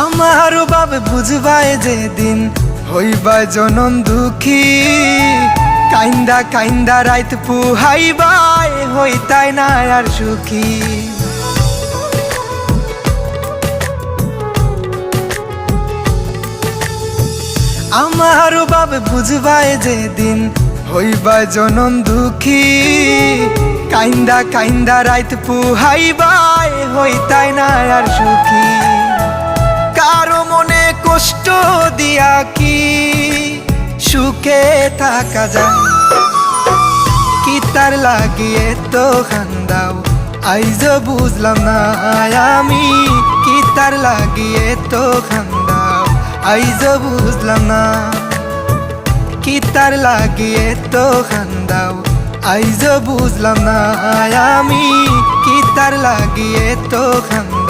আমার বাবে বুঝবায় যেদিন হইবায় জনম দুঃখী। কাইন্দা কাইন্দা রাইত পুহাইবায় হইতাই না আর সুখী। আমার বাবে বুঝবায় যেদিন হইবায় জনম দুঃখী। কাইন্দা কাইন্দা রাইত পুহাইবায় হইতাই না আর সুখী। দিয়া কি সুখে থাকা যায়? কি তার লাগিয়ে তো খান্দাও? আইজ বুঝলাম না, আমি কি তার লাগিয়ে তো খান্দাও? আইজ বুঝলাম না, কি তার লাগিয়ে তো খান্দাও? আইজ বুঝলাম না, আমি কি তার লাগিয়ে তো খান্দাও?